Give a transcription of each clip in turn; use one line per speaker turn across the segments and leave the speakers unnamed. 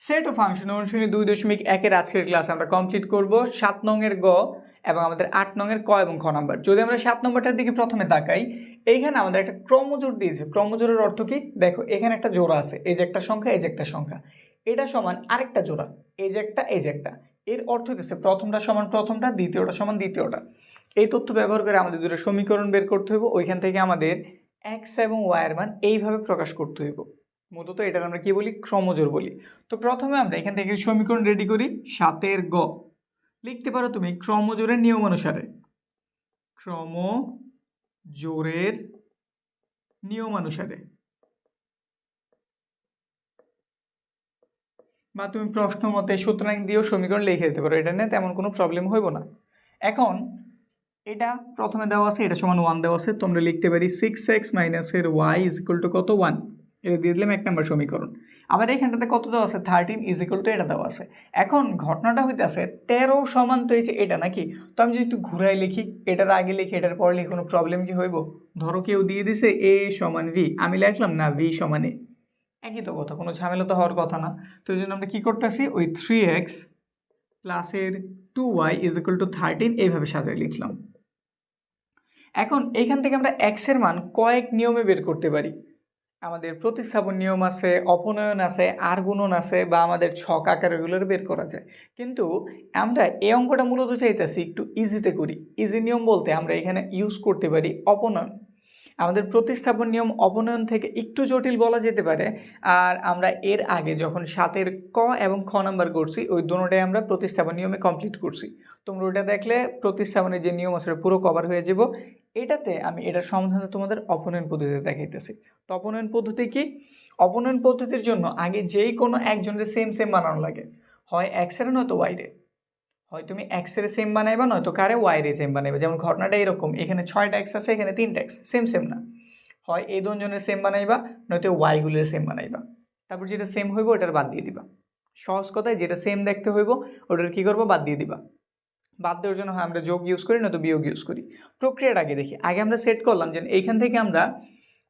Set ও function অনুশীলনী দুই দশমিক একের আজকের ক্লাস আমরা কমপ্লিট করব। সাত নংয়ের গ এবং আমাদের আট নংয়ের ক এবং খ নাম্বার। যদি আমরা সাত নম্বরটার দিকে প্রথমে তাকাই, এইখানে আমাদের একটা ক্রমজোর দিয়েছে। ক্রমজোরের অর্থ কি? দেখো, এখানে একটা জোড়া আছে। এই যে একটা সংখ্যা, এই যে একটা সংখ্যা। এটা সমান আরেকটা জোড়া। এই যে একটা, এই যে একটা। এর অর্থ হচ্ছে প্রথমটা সমান প্রথমটা, দ্বিতীয়টা সমান দ্বিতীয়টা। এই তথ্য ব্যবহার করে আমাদের দুটো সমীকরণ বের করতে হইব। ওইখান থেকে আমাদের এক্স এবং ওয়াইয়ের মান এইভাবে প্রকাশ করতে হইব। মূলত এটার আমরা কি বলি? ক্রমজোর বলি। তো প্রথমে আমরা এখান থেকে সমীকরণ রেডি করি, সাতের গ। লিখতে পারো তুমি ক্রমজোরের নিয়ম অনুসারে। ক্রম জোরের নিয়ম অনুসারে। বা তুমি প্রশ্ন মতে সুতরাং দিয়েও সমীকরণ লিখে দিতে পারো। এটা নিয়ে তেমন কোনো প্রবলেম হইব না। এখন এটা প্রথমে দেওয়া আছে, এটা সমান ওয়ান দেওয়া আছে। তোমরা লিখতে পারি সিক্স এক্স মাইনাসের ওয়াই ইজ ইকুয়াল টু কত? ওয়ান এটা দিয়ে দিলাম এক নম্বর সমীকরণ। আবার এখানটাতে কত দেওয়া আছে? থার্টিন ইজ ইকুয়াল টু এটা দেওয়া আছে। এখন ঘটনাটা হইতেছে, তেরো সমান তো হয়েছে এটা নাকি? তো আমি যদি একটু ঘুরাই লিখি, এটার আগে লিখি, এটার পরে লিখি, কোনো প্রবলেম কি হইব? ধরো কেউ দিয়ে দিছে এ সমান ভি আমি লিখলাম না ভি সমান এ একই তো কথা, কোনো ঝামেলা তো হওয়ার কথা না। তো এই জন্য আমরা কী করতেছি? ওই থ্রি এক্স প্লাসের two y is equal to thirteen এইভাবে সাজাই লিখলাম। এখন এইখান থেকে আমরা এক্সের মান কয়েক নিয়মে বের করতে পারি। আমাদের প্রতিস্থাপন নিয়ম আছে, অপনয়ন আছে আর গুণন আছে বা আমাদের ছক আকারগুলোর বের করা যায়। কিন্তু আমরা এই অঙ্কটা মূলত চাইতেছি একটু ইজিতে করি। ইজি নিয়ম বলতে আমরা এখানে ইউজ করতে পারি অপনয়ন। আমাদের প্রতিস্থাপন নিয়ম অপনয়ন থেকে একটু জটিল বলা যেতে পারে। আর আমরা এর আগে যখন সাতের ক এবং খ নাম্বার করছি, ওই দুটোটাই আমরা প্রতিস্থাপন নিয়মে কমপ্লিট করছি। তোমরা ওটা দেখলে প্রতিস্থাপনের যে নিয়ম আছে পুরো কভার হয়ে যাব। এটাতে আমি এটার সমাধানে তোমাদের অপনয়ন পদ্ধতিতে দেখাইতেছি। তো অপনয়ন পদ্ধতি কি? অপনয়ন পদ্ধতির জন্য আগে যেই কোনো একজনের সেম সেম বানানো লাগে। হয় এক্সের নয়তো ওয়াইরে হয় তুমি এক্সের সেম বানাইবা, নয়তো কারে ওয়াইরে সেম বানাইবা। যেমন ঘটনাটা এরকম, এখানে ছয়টা এক্স আছে, এখানে তিনটা এক্স সেম সেম না। হয় এই দুজনের সেম বানাইবা, নয়তো ওয়াইগুলোর সেম বানাইবা। তারপর যেটা সেম হইব, ওটার বাদ দিয়ে দিবা। সহজ কথায় যেটা সেম দেখতে হইব, ওটার কী করব, বাদ দিয়ে দিবা। বাদ দেওয়ার জন্য হয় আমরা যোগ ইউজ করি, নয়তো বিয়োগ ইউজ করি। প্রক্রিয়াটা আগে দেখি। আগে আমরা সেট করলাম যে এইখান থেকে আমরা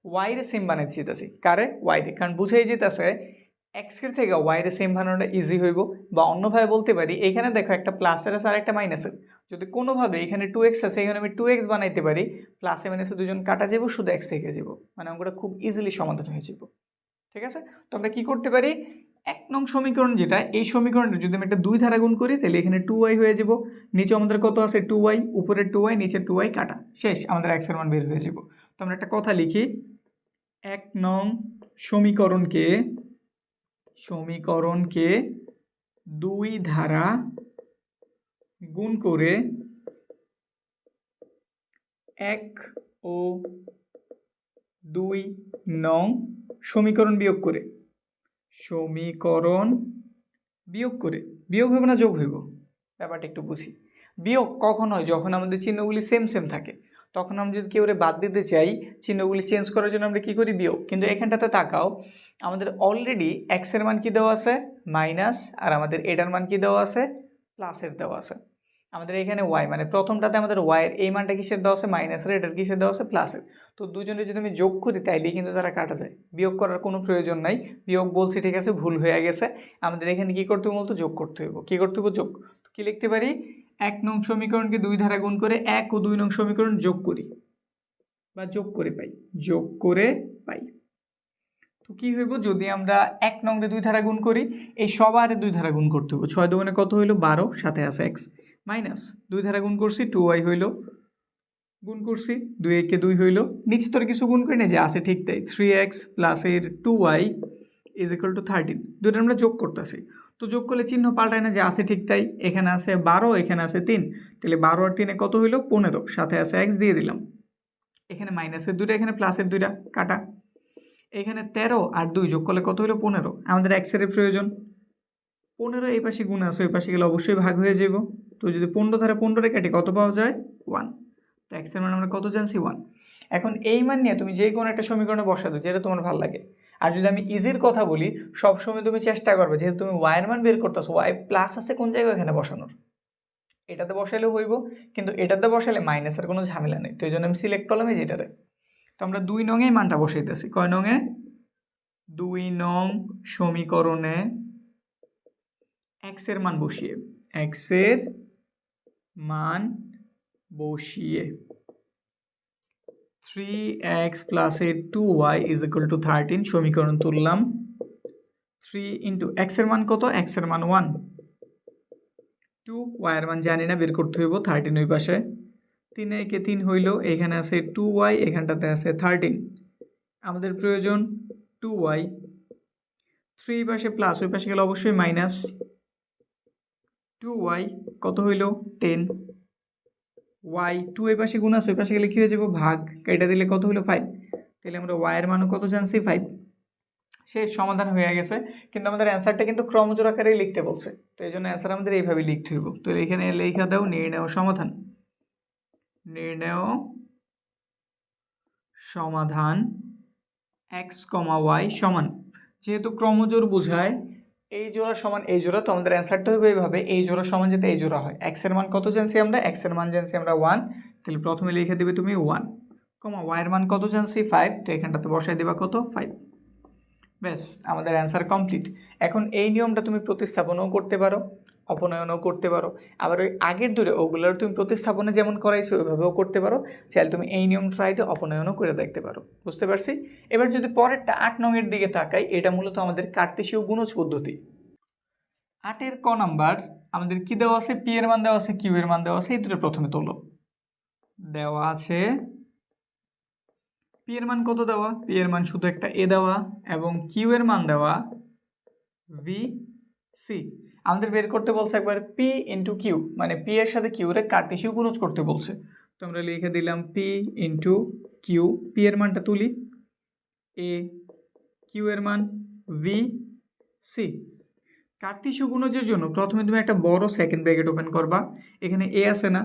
ওয়াইরে সেম বানাইতে যেতেছি কারে? ওয়াইরে কারণ বুঝাই যেতেছে এক্সের থেকে ওয়াইরে সেম বানানোটা ইজি হইব বা অন্যভাবে বলতে পারি, এখানে দেখো একটা প্লাসের আছে আর একটা মাইনাসের যদি কোনোভাবে এখানে টু এক্স আছে, এখানে আমি টু এক্স বানাইতে পারি প্লাসে মাইনাসে দুজন কাটা যাব শুধু এক্স থেকে যাব মানে অঙ্কটা খুব ইজিলি সমাধান হয়ে যাব ঠিক আছে? তো আমরা কী করতে পারি? এক নং সমীকরণ যেটা, এই সমীকরণটা যদি আমি একটা দুই ধারা গুণ করি, তাহলে এখানে টু ওয়াই হয়ে যাব নিচে আমাদের কত আছে? টু ওয়াই উপরে টু ওয়াই নিচে টু ওয়াই কাটা। শেষ, আমাদের এক্সের মান বের হয়ে যাব তো আমরা একটা কথা লিখি। এক নং সমীকরণকে সমীকরণকে দুই ধারা গুণ করে এক ও দুই নং সমীকরণ বিয়োগ করে। সমীকরণ বিয়োগ করে। বিয়োগ হইব না যোগ হইব? ব্যাপারটা একটু বুঝি। বিয়োগ কখন হয়? যখন আমাদের চিহ্নগুলি সেম সেম থাকে। তখন আমরা যদি কেউ বাদ দিতে চাই, চিহ্নগুলি চেঞ্জ করার জন্য আমরা কী করি? বিয়োগ। কিন্তু এখানটাতে তাকাও, আমাদের অলরেডি এক্সের মান কী দেওয়া আছে? মাইনাস আর আমাদের এটার মান কী দেওয়া আছে? প্লাসের দেওয়া আছে। আমাদের এখানে ওয়াই মানে প্রথমটাতে আমাদের ওয়াইয়ের এই মানটা কিসের দেওয়া আছে? মাইনাসের এটার কিসের দেওয়া আছে? প্লাসের তো দুজনে যদি আমি যোগ করি, তাইলেই কিন্তু তারা কাটা যায়। বিয়োগ করার কোনো প্রয়োজন নাই। বিয়োগ বলছি, ঠিক আছে, ভুল হয়ে গেছে। আমাদের এখানে কী করতে হবে বলতো? যোগ করতে হইব। কী করতে হইব? যোগ। কী লিখতে পারি? এক নং সমীকরণকে দুই ধারা গুণ করে এক ও দুই নং সমীকরণ যোগ করি। বা যোগ করে পাই, যোগ করে পাই। তো কী হইব? যদি আমরা এক নংরে দুই ধারা গুণ করি, এই সবার দুই ধারা গুণ করতে হবে ছয় দোকানে কত হইল? বারো, সাথে আছে এক্স মাইনাস। দুই ধারা গুণ করছি টু ওয়াই হইল। গুণ করছি, দুই একে দুই হইল। নিচ তোর কিছু গুণ করি না, যে আছে ঠিক তাই। থ্রি এক্স প্লাসের two y is equal to thirteen দুইটা আমরা যোগ করতেছি। তো যোগ করলে চিহ্ন পাল্টায় না যে আছে ঠিক তাই, এখানে আছে বারো, এখানে আছে তিন। তাহলে বারো আর তিনে কত হইল? পনেরো। সাথে আছে এক্স দিয়ে দিলাম। এখানে মাইনাসের দুইটা, এখানে প্লাসের দুইটা, কাটা। এখানে তেরো আর দুই যোগ করলে কত হইল? পনেরো। আমাদের এক্সের প্রয়োজন। পনেরো এই পাশে গুণ আছে, ওই পাশে গেলে অবশ্যই ভাগ হয়ে যাব তো যদি পনেরো ধারে পনেরো কাটি, কত পাওয়া যায়? ওয়ান তো এক্সের মান আমরা কত জানছি? ওয়ান এখন এই মান নিয়ে তুমি যে কোনো একটা সমীকরণে বসা বসাতো, যেটা তোমার ভালো লাগে। আর যদি আমি ইজির কথা বলি, সবসময় তুমি চেষ্টা করবে, যেহেতু তুমি ওয়াইয়ের মান বের করতেছো ওয়াই প্লাস আছে কোন জায়গায় এখানে বসানোর। এটাতে বসালেও হইব, কিন্তু এটাতে বসালে মাইনাসের কোনো ঝামেলা নেই। তো এই জন্য আমি সিলেক্ট করলাম এই যেটাতে তো আমরা দুই নঙেই মানটা বসাইতেছি। কয় নঙে দুই নং সমীকরণে এক্সের মান বসিয়ে এক্সের মান বসিয়ে। Three x plus A two y is equal to thirteen সমীকরণ তুললাম। থ্রি ইন্টু এক্সের মান কত? এক্সের মান ওয়ান টু ওয়াইয়ের মান জানি না, বের করতে হইব থার্টিন ওই পাশে। তিনে একে তিন হইল, এখানে আছে টু ওয়াই এখানটাতে আছে থার্টিন আমাদের প্রয়োজন টু ওয়াই থ্রি পাশে প্লাস ওই পাশে গেলে অবশ্যই মাইনাস টু ওয়াই কত হইল? টেন ওয়াই টু এই পাশে গুণ আছে, ওই পাশে গেলে কী হয়ে যাব? ভাগ। এটা দিলে কত হলো? ফাইভ তাহলে আমরা ওয়াইয়ের মানও কত জানছি? ফাইভ সে সমাধান হয়ে গেছে। কিন্তু আমাদের অ্যান্সারটা কিন্তু ক্রমজোর আকারেই লিখতে বলছে। তো এই জন্য অ্যান্সার আমাদের এইভাবে লিখতে হইব। তো এখানে লেখা দাও, নির্ণয় সমাধান। নির্ণয় সমাধান। এক্স কমা ওয়াই সমান। যেহেতু ক্রমজোর বোঝায় এই জোড়া সমান এই জোড়া, তো আমাদের অ্যান্সারটা হবে এইভাবে, এই জোড়া সমান যাতে এই জোড়া হয়। এক্সের মান কত জানছি আমরা? এক্সের মান জানছি আমরা ওয়ান তাহলে প্রথমে লিখে দেবে তুমি ওয়ান কমা ওয়াইয়ের মান কত জানছি? ফাইভ তো এখানটাতে বসাই দেবা কত? ফাইভ ব্যাস, আমাদের অ্যান্সার কমপ্লিট এখন এই নিয়মটা তুমি প্রতিস্থাপনও করতে পারো। অপনয়নও করতে পারো। আবার ওই আগের দূরে ওগুলোর তুমি প্রতিস্থাপনে যেমন করাইছো, ওইভাবেও করতে পারো। চাইলে তুমি এই নিয়ম ট্রাইতে অপনয়নও করে দেখতে পারো। বুঝতে পারছি? এবার যদি পরেরটা আট নংয়ের দিকে তাকাই, এটা মূলত আমাদের কার্তেশীয় গুণজ পদ্ধতি। আটের ক নাম্বার, আমাদের কি দেওয়া আছে? পি এর মান দেওয়া আছে, কিউ এর মান দেওয়া আছে, এই দুটো প্রথমে তোলো। দেওয়া আছে, পি এর মান কত দেওয়া? পি এর মান শুধু একটা এ দেওয়া এবং কিউ এর মান দেওয়া ভি সি। আমাদের বের করতে বলছে একবার পি ইন্টু কিউ মানে পি এর সাথে কিউ এর কার্তেশীয় গুণজ করতে বলছে। তো আমরা লিখে দিলাম পি ইন্টু কিউ পি এর মানটা তুলি। এ কিউ এর মান ভি সি কার্তিসীয় গুণজের জন্য প্রথমে তুমি একটা বড় সেকেন্ড ব্র্যাকেট ওপেন করবা। এখানে এ আছে না,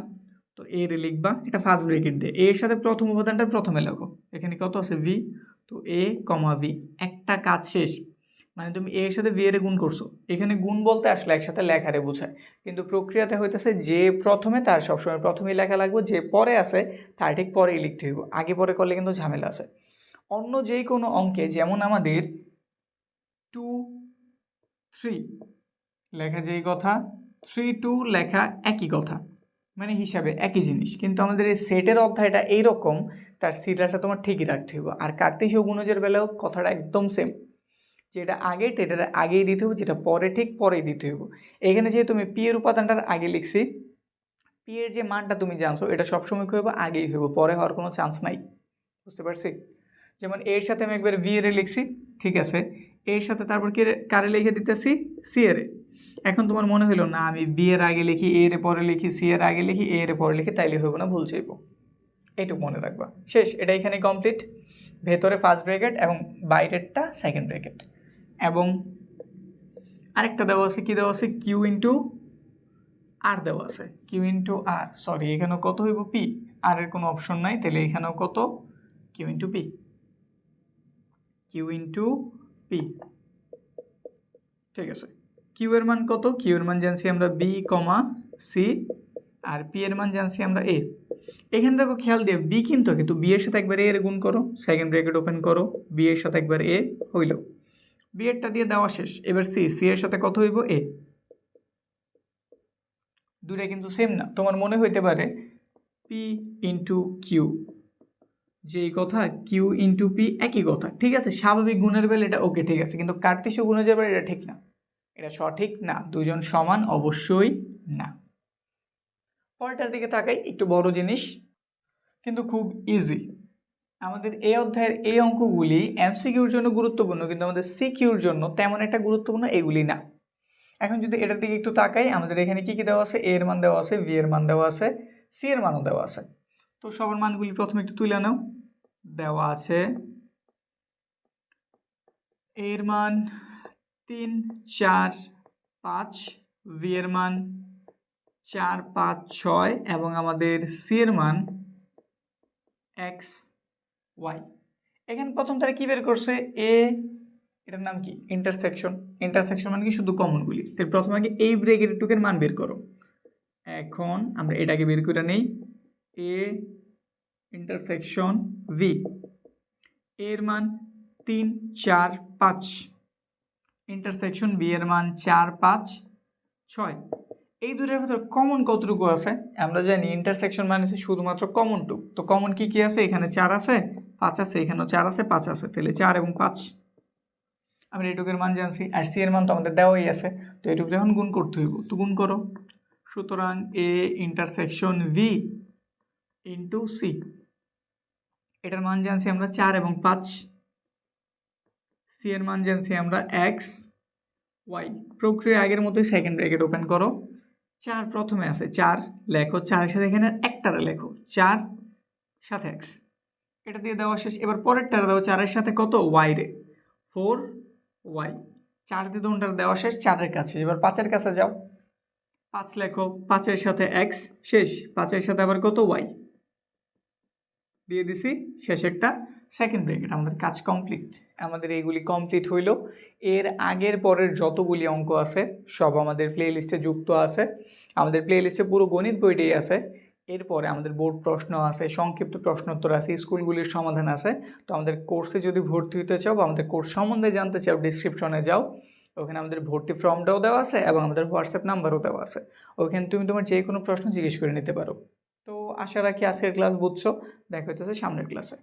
তো এ রে লিখবা। এটা ফার্স্ট ব্র্যাকেট দিয়ে। এর সাথে প্রথম উপাদানটা প্রথমে লেখো। এখানে কত আছে ভি তো এ কমা ভি একটা কাজ শেষ। মানে তুমি এর সাথে ভি এর গুণ করছ। এখানে গুণ বলতে আসলে একসাথে লেখারে বোঝায়। কিন্তু প্রক্রিয়াটা হইতেছে যে প্রথমে তার সবসময় প্রথমেই লেখা লাগবে, যে পরে আছে তার ঠিক পরেই লিখতে হইব। আগে পরে করলে কিন্তু ঝামেলা আছে। অন্য যে কোনো অঙ্কে, যেমন আমাদের টু থ্রি লেখা যেই কথা, থ্রি টু লেখা একই কথা মানে হিসাবে একই জিনিস। কিন্তু আমাদের এই সেটের অধ্যায়টা এইরকম, তার সিরিয়ালটা তোমার ঠিকই রাখতে হইব। আর কার্তিসীয় গুণজের বেলাও কথাটা একদম সেম যেটা আগে এটার আগেই দিতে হবে, যেটা পরে, ঠিক পরেই দিতে হবে। এখানে যেহেতু তুমি পি এর উপাদানটার আগে লিখছি পি এর যে মানটা তুমি জানছো, এটা সবসময় কী হবে? আগেই হইব পরে হওয়ার কোনো চান্স নাই। বুঝতে পারছি? যেমন এর সাথে আমি একবার ভি এর লিখছি, ঠিক আছে? এর সাথে তারপর কে কারে লিখে দিতেছি? সি এর এখন তোমার মনে হলো না, আমি বি এর আগে লিখি এ এর পরে লিখি সি এর আগে লিখি এ এর পরে লিখি, তাইলে হইব না, ভুল চাইব। এইটুকু মনে রাখবা। শেষ, এটা এখানে কমপ্লিট ভেতরে ফার্স্ট ব্র্যাকেট এবং বাইরেরটা সেকেন্ড ব্র্যাকেট এবং আরেকটা দেওয়া আছে, কি দেওয়া আছে? কিউ ইন্টু আর দেওয়া আছে। কিউ ইন্টু আর সরি এখানেও কত হইব? পি আর এর কোনো অপশন নাই, তাহলে এখানেও কত? Q into P Q into P ঠিক আছে। কিউ এর মান কত? কিউ এর মান জানছি আমরা বি কমা সি আর পি এর মান জানছি আমরা এ এখানে দেখো, খেয়াল দিয়ে বি কিন্তু কিন্তু বি এর সাথে একবার এ এর গুণ করো সেকেন্ড ব্র্যাকেট ওপেন করো বি এর সাথে একবার এ হইল। বি এরটা দিয়ে দেওয়া শেষ। এবার সি সি এর সাথে কত হইব? এ। দুটা কিন্তু সেম না। তোমার মনে হইতে পারে পি ইন্টু কিউ যেই কথা কিউ ইন্টু পি একই কথা। ঠিক আছে? স্বাভাবিক গুণের বেলা এটা ওকে ঠিক আছে। কিন্তু কার্তিসীয় গুণের বেলা এটা ঠিক না। এটা সঠিক না। দুজন সমান অবশ্যই না। পরেরটার দিকে তাকাই, একটু বড় জিনিস। কিন্তু খুব ইজি আমাদের এই অধ্যায়ের এই অঙ্কগুলি এমসিকিউর জন্য গুরুত্বপূর্ণ, কিন্তু আমাদের সিকিউর জন্য তেমন একটা গুরুত্বপূর্ণ এগুলি না। এখন যদি এটার দিকে একটু তাকাই, আমাদের এখানে কি কি দেওয়া আছে? এ এর মান দেওয়া আছে ভি এর মান দেওয়া আছে সি এর মানও দেওয়া আছে। তো সবার মানগুলি প্রথমে একটু তুলে নাও। দেওয়া আছে এর মান তিন, চার, পাঁচ ভি এর মান চার, পাঁচ, ছয়, এবং আমাদের সি এর মান এক্স ওয়াই এখানে প্রথম তারা কী বের করছে? এ এটার নাম কি? ইন্টারসেকশন ইন্টারসেকশন মানে কি? শুধু কমনগুলি তো প্রথমে আগে এই ব্রেকের মান বের করো। এখন আমরা এটাকে বের করে নেই। এ ইন্টারসেকশন ভি এর মান তিন, চার, পাঁচ। ইন্টারসেকশন বি এর মান চার, পাঁচ, ছয়। এই দুটোর ভেতর কমন কতটুকু আছে? আমরা জানি ইন্টারসেকশন মানে শুধুমাত্র কমন টু তো কমন কি কি আছে? এখানে চার আছে। পাঁচ আছে এখানেও চার আছে, পাঁচ আছে, তাহলে চার এবং পাঁচ। আমরা এটুকের মান জানছি, আর সি এর মান তো আমাদের দেওয়াই আছে, তো এটুকু যখন গুণ করতে হইব, তো গুণ করো। সুতরাং A intersection V into C এটার মান জানছি আমরা চার এবং পাঁচ। সি এর মান জানছি আমরা এক্স ওয়াই প্রক্রিয়া আগের মতোই সেকেন্ড ব্র্যাকেট ওপেন করো। চার প্রথমে আছে, চার লেখো, চারের সাথে এখানে একটারে লেখো, চার, সাথে এক্স এটা দিয়ে দেওয়া শেষ। এবার পরেরটারে দাও চারের সাথে কত? ওয়াই রে। ফোর ওয়াই চার দিয়ে দোনটার দেওয়া শেষ, চারের কাছে। এবার পাঁচের কাছে যাও। পাঁচ লেখো। পাঁচের সাথে এক্স শেষ। পাঁচের সাথে আবার কত? ওয়াই দিয়ে দিছি শেষ একটা সেকেন্ড ব্রেকেট আমাদের কাজ কমপ্লিট আমাদের এইগুলি কমপ্লিট হইল। এর আগের পরের যতগুলি অঙ্ক আছে, সব আমাদের প্লে লিস্টে যুক্ত আছে। আমাদের প্লে লিস্টে পুরো গণিত বইটাই আছে। এরপরে আমাদের বোর্ড প্রশ্ন আছে, সংক্ষিপ্ত প্রশ্নোত্তর আছে, স্কুলগুলির সমাধান আছে। তো আমাদের কোর্সে যদি ভর্তি হতে চাও বা আমাদের কোর্স সম্বন্ধে জানতে চাও ডিসক্রিপশনে যাও, ওখানে আমাদের ভর্তি ফর্মটাও দেওয়া আছে এবং আমাদের হোয়াটসঅ্যাপ নাম্বারও দেওয়া আছে। ওখানে তুমি তোমার যে কোনো প্রশ্ন জিজ্ঞেস করে নিতে পারো। তো আশা রাখি আজকের ক্লাস বুঝছ। দেখা হইতেছে সামনের ক্লাসে